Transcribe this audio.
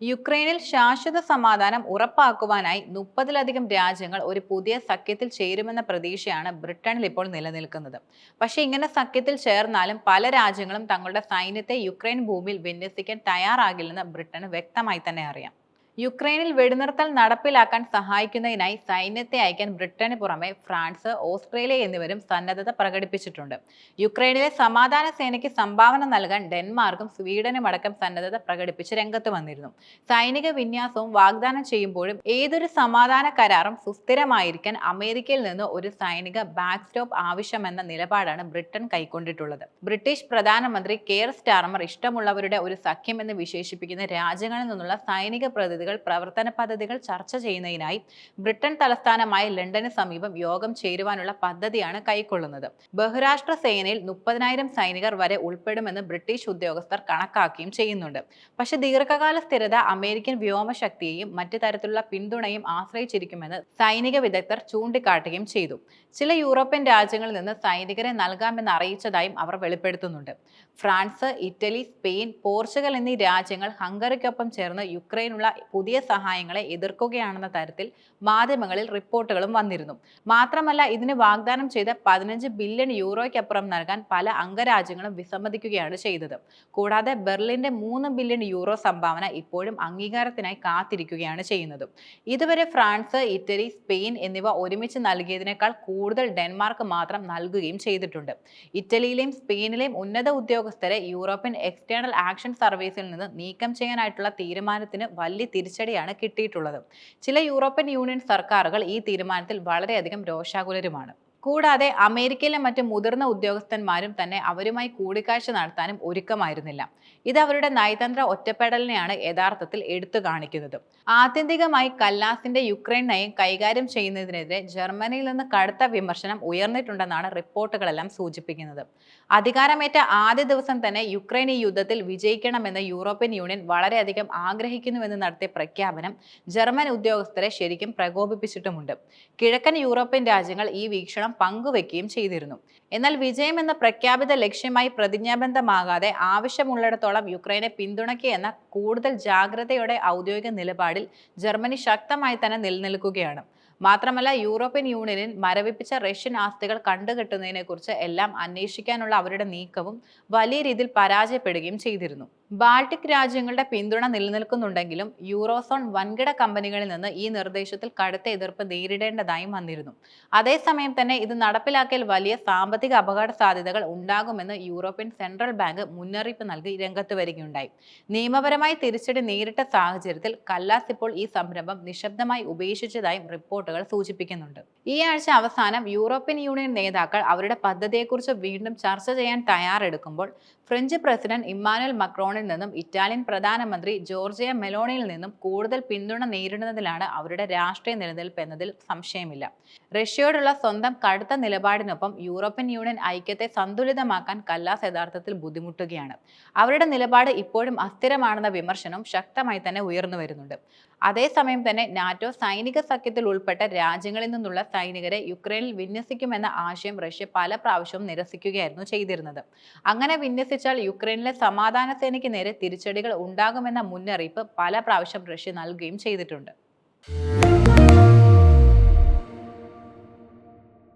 യുക്രൈനിൽ ശാശ്വത സമാധാനം ഉറപ്പാക്കുവാനായി മുപ്പതിലധികം രാജ്യങ്ങൾ ഒരു പുതിയ സഖ്യത്തിൽ ചേരുമെന്ന പ്രതീക്ഷയാണ് ബ്രിട്ടനിൽ ഇപ്പോൾ നിലനിൽക്കുന്നത്. പക്ഷേ ഇങ്ങനെ സഖ്യത്തിൽ ചേർന്നാലും പല രാജ്യങ്ങളും തങ്ങളുടെ സൈന്യത്തെ യുക്രൈൻ ഭൂമിയിൽ വിന്യസിക്കാൻ തയ്യാറാകില്ലെന്ന് ബ്രിട്ടന് വ്യക്തമായി തന്നെ അറിയാം. യുക്രൈനിൽ വെടിനിർത്തൽ നടപ്പിലാക്കാൻ സഹായിക്കുന്നതിനായി സൈന്യത്തെ അയക്കാൻ ബ്രിട്ടന് പുറമെ ഫ്രാൻസ് ഓസ്ട്രേലിയ എന്നിവരും സന്നദ്ധത പ്രകടിപ്പിച്ചിട്ടുണ്ട്. യുക്രൈനിലെ സമാധാന സേനയ്ക്ക് സംഭാവന നൽകാൻ ഡെൻമാർക്കും സ്വീഡനും അടക്കം സന്നദ്ധത പ്രകടിപ്പിച്ച് രംഗത്ത് വന്നിരുന്നു. സൈനിക വിന്യാസവും വാഗ്ദാനം ചെയ്യുമ്പോഴും ഏതൊരു സമാധാന കരാറും സുസ്ഥിരമായിരിക്കാൻ അമേരിക്കയിൽ നിന്ന് ഒരു സൈനിക ബാക്ക് സ്റ്റോപ്പ് ആവശ്യമെന്ന നിലപാടാണ് ബ്രിട്ടൻ കൈക്കൊണ്ടിട്ടുള്ളത്. ബ്രിട്ടീഷ് പ്രധാനമന്ത്രി കെയർ സ്റ്റാർമർ ഇഷ്ടമുള്ളവരുടെ ഒരു സഖ്യം എന്ന് വിശേഷിപ്പിക്കുന്ന രാജ്യങ്ങളിൽ നിന്നുള്ള സൈനിക പ്രതിനിധികൾ പ്രവർത്തന പദ്ധതികൾ ചർച്ച ചെയ്യുന്നതിനായി ബ്രിട്ടൻ തലസ്ഥാനമായ ലണ്ടന് സമീപം യോഗം ചേരുവാനുള്ള പദ്ധതിയാണ് കൈക്കൊള്ളുന്നത്. ബഹുരാഷ്ട്ര സേനയിൽ മുപ്പതിനായിരം സൈനികർ വരെ ഉൾപ്പെടുമെന്ന് ബ്രിട്ടീഷ് ഉദ്യോഗസ്ഥർ കണക്കാക്കുകയും ചെയ്യുന്നുണ്ട്. പക്ഷേ ദീർഘകാല സ്ഥിരത അമേരിക്കൻ വ്യോമശക്തിയെയും മറ്റു തരത്തിലുള്ള പിന്തുണയും ആശ്രയിച്ചിരിക്കുമെന്ന് സൈനിക വിദഗ്ധർ ചൂണ്ടിക്കാട്ടുകയും ചെയ്തു. ചില യൂറോപ്യൻ രാജ്യങ്ങളിൽ നിന്ന് സൈനികരെ നൽകാമെന്ന് അറിയിച്ചതായും അവർ വെളിപ്പെടുത്തുന്നുണ്ട്. ഫ്രാൻസ് ഇറ്റലി സ്പെയിൻ പോർച്ചുഗൽ എന്നീ രാജ്യങ്ങൾ ഹംഗറിക്കൊപ്പം ചേർന്ന് യുക്രൈനുള്ള പുതിയ സഹായങ്ങളെ എതിർക്കുകയാണെന്ന തരത്തിൽ മാധ്യമങ്ങളിൽ റിപ്പോർട്ടുകളും വന്നിരുന്നു. മാത്രമല്ല ഇതിന് വാഗ്ദാനം ചെയ്ത പതിനഞ്ച് ബില്യൺ യൂറോയ്ക്കപ്പുറം നൽകാൻ പല അംഗരാജ്യങ്ങളും വിസമ്മതിക്കുകയാണ് ചെയ്തത്. കൂടാതെ ബെർലിന്റെ മൂന്ന് ബില്യൺ യൂറോ സംഭാവന ഇപ്പോഴും അംഗീകാരത്തിനായി കാത്തിരിക്കുകയാണ് ചെയ്യുന്നത്. ഇതുവരെ ഫ്രാൻസ് ഇറ്റലി സ്പെയിൻ എന്നിവ ഒരുമിച്ച് നൽകിയതിനേക്കാൾ കൂടുതൽ ഡെൻമാർക്ക് മാത്രം നൽകുകയും ചെയ്തിട്ടുണ്ട്. ഇറ്റലിയിലെയും സ്പെയിനിലെയും ഉന്നത ഉദ്യോഗസ്ഥരെ യൂറോപ്യൻ എക്സ്റ്റേണൽ ആക്ഷൻ സർവീസിൽ നിന്ന് നീക്കം ചെയ്യാനായിട്ടുള്ള തീരുമാനത്തിന് വലിയ തിരിച്ചടിയാണ് കിട്ടിയിട്ടുള്ളത്. ചില യൂറോപ്യൻ യൂണിയൻ സർക്കാരുകൾ ഈ തീരുമാനത്തിൽ വളരെയധികം രോഷാകുലരുമാണ്. കൂടാതെ അമേരിക്കയിലെ മറ്റ് മുതിർന്ന ഉദ്യോഗസ്ഥന്മാരും തന്നെ അവരുമായി കൂടിക്കാഴ്ച നടത്താനും ഒരുക്കമായിരുന്നില്ല. ഇത് അവരുടെ നയതന്ത്ര ഒറ്റപ്പെടലിനെയാണ് യഥാർത്ഥത്തിൽ എടുത്തു കാണിക്കുന്നത്. ആത്യന്തികമായി കല്ലാസിന്റെ യുക്രൈൻ നയം കൈകാര്യം ചെയ്യുന്നതിനെതിരെ ജർമ്മനിയിൽ നിന്ന് കടുത്ത വിമർശനം ഉയർന്നിട്ടുണ്ടെന്നാണ് റിപ്പോർട്ടുകളെല്ലാം സൂചിപ്പിക്കുന്നത്. അധികാരമേറ്റ ആദ്യ ദിവസം തന്നെ യുക്രൈൻ ഈ യുദ്ധത്തിൽ വിജയിക്കണമെന്ന് യൂറോപ്യൻ യൂണിയൻ വളരെയധികം ആഗ്രഹിക്കുന്നുവെന്ന് നടത്തിയ പ്രഖ്യാപനം ജർമ്മൻ ഉദ്യോഗസ്ഥരെ ശരിക്കും പ്രകോപിപ്പിച്ചിട്ടുമുണ്ട്. കിഴക്കൻ യൂറോപ്യൻ രാജ്യങ്ങൾ ഈ വീക്ഷണം പങ്കുവെക്കുകയും ചെയ്തിരുന്നു. എന്നാൽ വിജയം എന്ന പ്രഖ്യാപിത ലക്ഷ്യമായി പ്രതിജ്ഞാബന്ധമാകാതെ ആവശ്യമുള്ളിടത്തോളം യുക്രൈനെ പിന്തുണയ്ക്കുകയെന്ന കൂടുതൽ ജാഗ്രതയോടെ ഔദ്യോഗിക നിലപാടിൽ ജർമ്മനി ശക്തമായി തന്നെ നിലനിൽക്കുകയാണ്. മാത്രമല്ല യൂറോപ്യൻ യൂണിയനിൽ മരവിപ്പിച്ച റഷ്യൻ ആസ്തികൾ കണ്ടുകെട്ടുന്നതിനെക്കുറിച്ച് എല്ലാം അന്വേഷിക്കാനുള്ള അവരുടെ നീക്കവും വലിയ രീതിയിൽ പരാജയപ്പെടുകയും ചെയ്തിരുന്നു. ബാൾട്ടിക് രാജ്യങ്ങളുടെ പിന്തുണ നിലനിൽക്കുന്നുണ്ടെങ്കിലും യൂറോസോൺ വൻകിട കമ്പനികളിൽ നിന്ന് ഈ നിർദ്ദേശത്തിൽ കടുത്ത എതിർപ്പ് നേരിടേണ്ടതായും വന്നിരുന്നു. അതേസമയം തന്നെ ഇത് നടപ്പിലാക്കിയാൽ വലിയ സാമ്പത്തിക അപകട സാധ്യതകൾ ഉണ്ടാകുമെന്ന് യൂറോപ്യൻ സെൻട്രൽ ബാങ്ക് മുന്നറിയിപ്പ് നൽകി രംഗത്ത് വരികയുണ്ടായി. നിയമപരമായി തിരിച്ചടി നേരിട്ട സാഹചര്യത്തിൽ കല്ലാസ് ഇപ്പോൾ ഈ സംരംഭം നിശബ്ദമായി ഉപേക്ഷിച്ചതായും റിപ്പോർട്ടുകൾ സൂചിപ്പിക്കുന്നുണ്ട്. ഈ ആഴ്ച അവസാനം യൂറോപ്യൻ യൂണിയൻ നേതാക്കൾ അവരുടെ പദ്ധതിയെക്കുറിച്ച് വീണ്ടും ചർച്ച ചെയ്യാൻ തയ്യാറെടുക്കുമ്പോൾ ഫ്രഞ്ച് പ്രസിഡന്റ് ഇമ്മാനുവൽ മക്രോണിൽ നിന്നും ഇറ്റാലിയൻ പ്രധാനമന്ത്രി ജോർജിയ മെലോണിയിൽ നിന്നും കൂടുതൽ പിന്തുണ നേരിടുന്നതിലാണ് അവരുടെ രാഷ്ട്രീയ നിലനിൽപ്പ് എന്നതിൽ സംശയമില്ല. റഷ്യയോടുള്ള സ്വന്തം കടുത്ത നിലപാടിനൊപ്പം യൂറോപ്യൻ യൂണിയൻ ഐക്യത്തെ സന്തുലിതമാക്കാൻ കല്ലാസ് യഥാർത്ഥത്തിൽ ബുദ്ധിമുട്ടുകയാണ്. അവരുടെ നിലപാട് ഇപ്പോഴും അസ്ഥിരമാണെന്ന വിമർശനം ശക്തമായി തന്നെ ഉയർന്നു വരുന്നുണ്ട്. അതേസമയം തന്നെ നാറ്റോ സൈനിക സഖ്യത്തിൽ ഉൾപ്പെട്ട രാജ്യങ്ങളിൽ നിന്നുള്ള സൈനികരെ യുക്രൈനിൽ വിന്യസിക്കുമെന്ന ആശയം റഷ്യ പല പ്രാവശ്യവും നിരസിക്കുകയായിരുന്നു ചെയ്തിരുന്നത്. അങ്ങനെ വിന്യസിച്ചാൽ യുക്രൈനിലെ സമാധാന സേനയ്ക്ക് നേരെ തിരിച്ചടികൾ ഉണ്ടാകുമെന്ന മുന്നറിയിപ്പ് പല പ്രാവശ്യം റഷ്യ നൽകുകയും ചെയ്തിട്ടുണ്ട്.